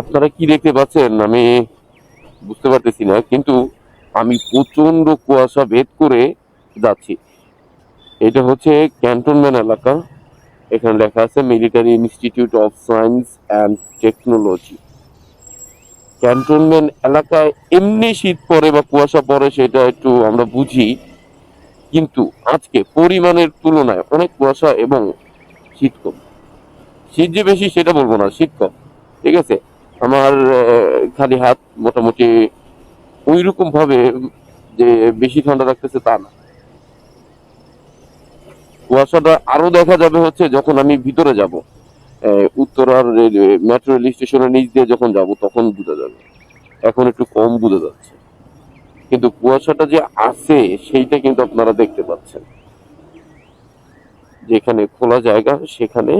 আপনারা কি দেখতে পাচ্ছেন? আমি বুঝতে পারতেছি না, কিন্তু আমি প্রচণ্ড কুয়াশা ভেদ করে যাচ্ছি। এটা হচ্ছে ক্যান্টনমেন্ট এলাকা। এখানে লেখা আছে military institute of science and technology. Cantonment এলাকায় এমনি শীত পড়ে বা কুয়াশা পড়ে, সেটা একটু আমরা বুঝি। কিন্তু আজকে পরিমাণের তুলনায় অনেক কুয়াশা এবং শীত কম। শীত যে বেশি, সেটা বলব না, শীত কম। ঠিক আছে? আমার খালি হাত মোটামুটি ওই রকম ভাবে যে বেশি ঠান্ডা রাখতেছে তা না। কুয়াশাটা আরও দেখা যাবে হচ্ছে যখন আমি ভিতরে যাব। উত্তরার মেট্রো রেল স্টেশনের নিচ দিয়ে যখন যাব, তখন বোঝা যাবে। এখন একটু কম বোঝা যাচ্ছে। কিন্তু কুয়াশাটা যে আছে, সেইটা কিন্তু আপনারা দেখতে পাচ্ছেন। যেখানে খোলা জায়গা, সেখানে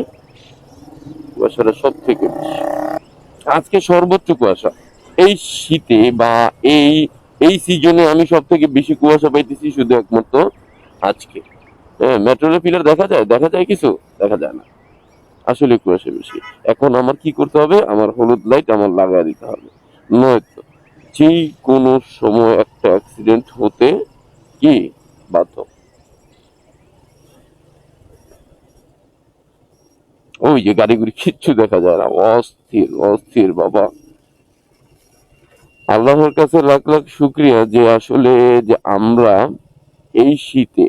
কুয়াশাটা সব থেকে বেশি। আজকে সর্বোচ্চ কুয়াশা। এই শীতে বা এই এই সিজনে আমি সব থেকে বেশি কুয়াশা পাইতেছি শুধু একমাত্র আজকে। হ্যাঁ মেট্রো পিলার দেখা যায়? দেখা যায় কিছু? দেখা যায় না। আসলে কুয়াশা বেশি। এখন আমার কি করতে হবে? আমার হলুদ লাইট আমার লাগাই দিতে হবে। নয়তো যে কোনো সময় একটা অ্যাক্সিডেন্ট হতে কি বাধ্য? ওই যে গাড়িগুলি কিচ্ছু দেখা যায় না। অস্থির অস্থির বাবা। আল্লাহর কাছে লাখ লাখ শুক্রিয়া যে আসলে যে আমরা এই শীতে,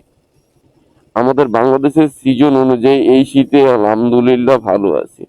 আমাদের বাংলাদেশের সিজন অনুযায়ী এই শীতে আলহামদুলিল্লাহ ভালো আছি।